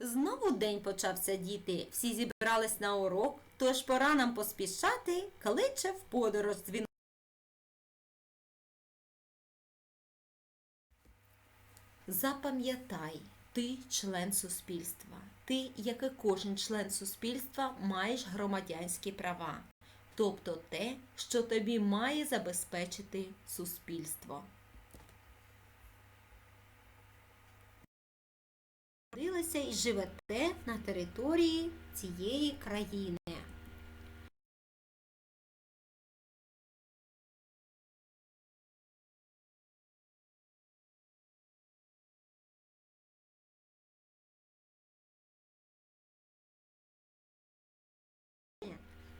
Знову день почався діти. Всі зібрались на урок, тож пора нам поспішати, кличе в подорож дзвінок. Запам'ятай, ти член суспільства. Ти, як і кожен член суспільства, маєш громадянські права, тобто те, що тобі має забезпечити суспільство. Родилися і живете на території цієї країни.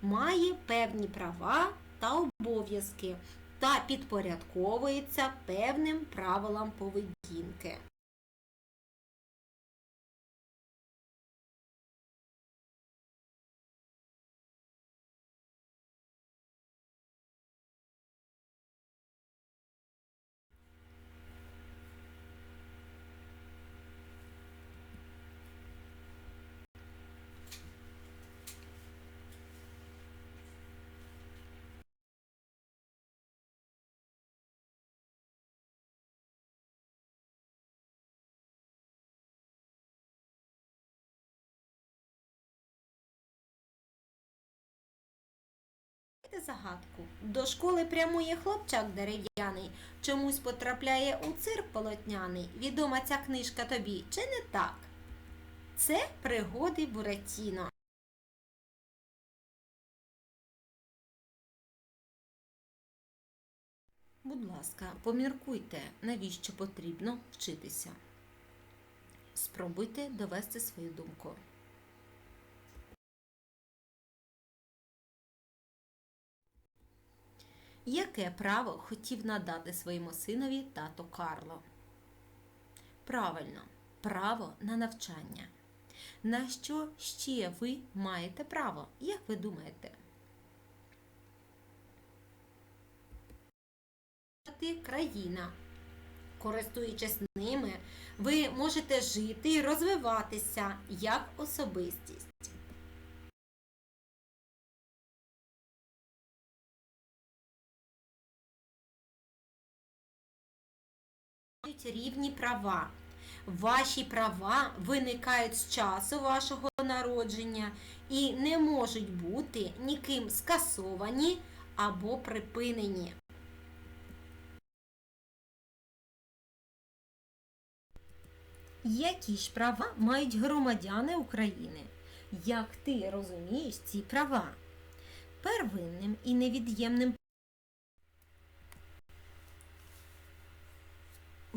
Має певні права та обов'язки та підпорядковується певним правилам поведінки. Відгадайте загадку. До школи прямує хлопчак дерев'яний, чомусь потрапляє у цирк полотняний. Відома ця книжка тобі, чи не так? Це пригоди Буратіно. Будь ласка, поміркуйте, навіщо потрібно вчитися. Спробуйте довести свою думку. Яке право хотів надати своєму синові тато Карло? Правильно, право на навчання. На що ще ви маєте право? Як ви думаєте? Країна. Користуючись ними, ви можете жити і розвиватися як особистість. Рівні права. Ваші права виникають з часу вашого народження і не можуть бути ніким скасовані або припинені. Які ж права мають громадяни України? Як ти розумієш ці права? Первинним і невід'ємним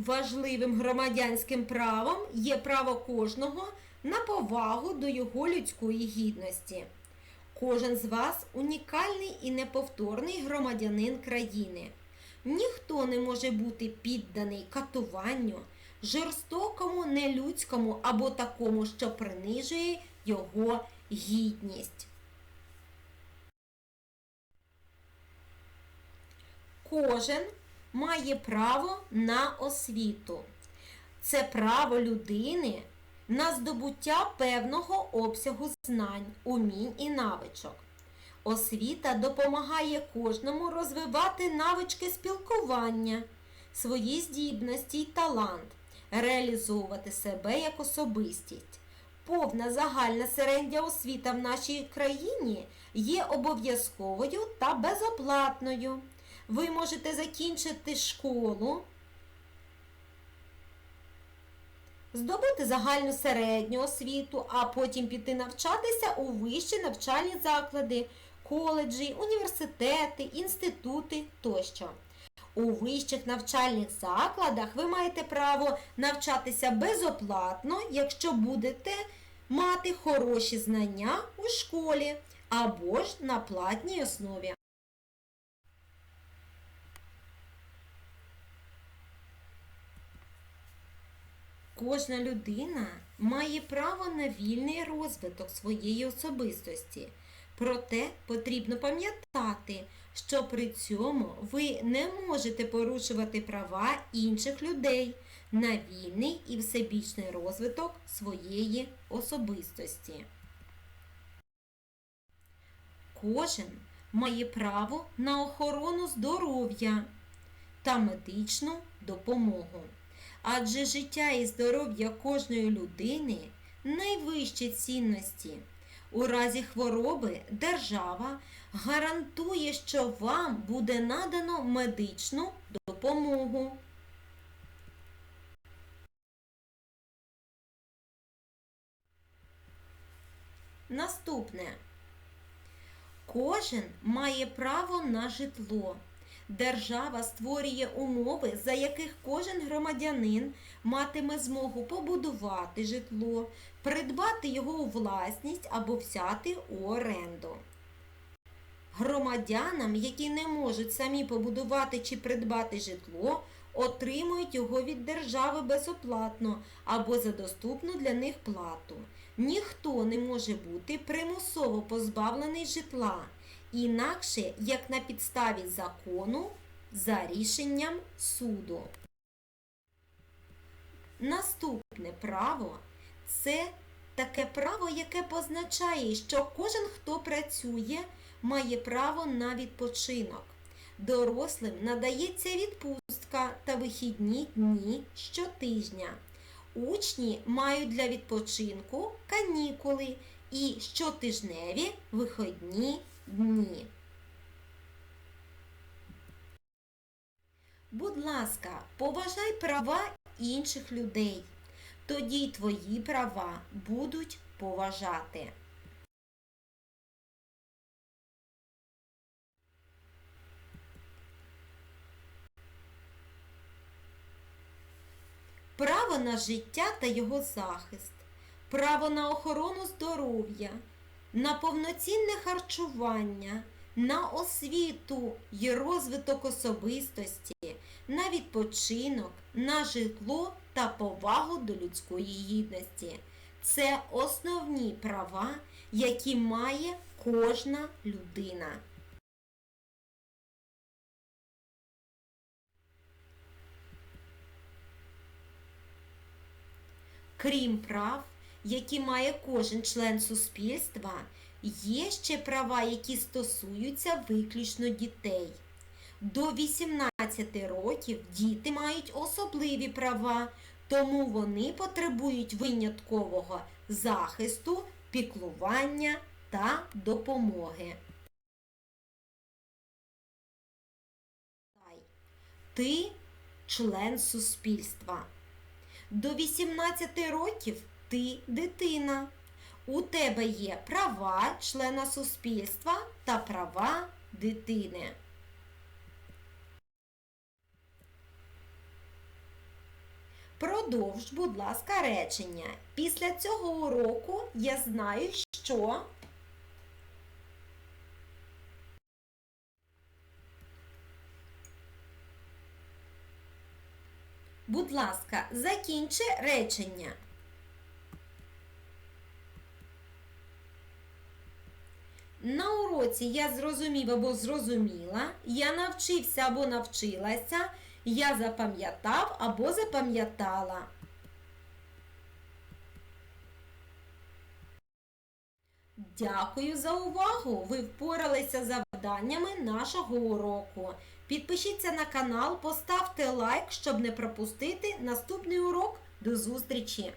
Важливим громадянським правом є право кожного на повагу до його людської гідності. Кожен з вас унікальний і неповторний громадянин країни. Ніхто не може бути підданий катуванню, жорстокому, нелюдському або такому, що принижує його гідність. Кожен має право на освіту. Це право людини на здобуття певного обсягу знань, умінь і навичок. Освіта допомагає кожному розвивати навички спілкування, свої здібності й талант, реалізовувати себе як особистість. Повна загальна середня освіта в нашій країні є обов'язковою та безоплатною ви можете закінчити школу, здобути загальну середню освіту, а потім піти навчатися у вищі навчальні заклади, коледжі, університети, інститути тощо. У вищих навчальних закладах ви маєте право навчатися безоплатно, якщо будете мати хороші знання у школі або ж на платній основі. Кожна людина має право на вільний розвиток своєї особистості. Проте потрібно пам'ятати, що при цьому ви не можете порушувати права інших людей, на вільний і всебічний розвиток своєї особистості. Кожен має право на охорону здоров'я та медичну допомогу. Адже життя і здоров'я кожної людини найвищі цінності. У разі хвороби держава гарантує, що вам буде надано медичну допомогу. Наступне. Кожен має право на житло. Держава створює умови, за яких кожен громадянин матиме змогу побудувати житло, придбати його у власність або взяти у оренду. Громадянам, які не можуть самі побудувати чи придбати житло, отримують його від держави безоплатно або за доступну для них плату. Ніхто не може бути примусово позбавлений житла, інакше як на підставі закону за рішенням суду. Наступне право це таке право, яке позначає, що кожен, хто працює, має право на відпочинок. Дорослим надається відпустка та вихідні дні щотижня. Учні мають для відпочинку канікули і щотижневі вихідні дні. Будь ласка, поважай права інших людей. Тоді й твої права будуть поважати. право на життя та його захист, право на охорону здоров'я, на повноцінне харчування, на освіту й розвиток особистості, на відпочинок, на житло та повагу до людської гідності. Це основні права, які має кожна людина. Крім прав, які має кожен член суспільства, є ще права, які стосуються виключно дітей. До 18 років діти мають особливі права, тому вони потребують виняткового захисту, піклування та допомоги. Ти член суспільства. До 18 років ти дитина. У тебе є права члена суспільства та права дитини. Продовж, будь ласка, речення. Після цього уроку я знаю, що Будь ласка, закінчи речення. На уроці я зрозумів або зрозуміла, я навчився або навчилася, я запам'ятав або запам'ятала. Дякую за увагу! Ви впоралися з завданнями нашого уроку. Підпишіться на канал, поставте лайк, щоб не пропустити наступний урок. До зустрічі!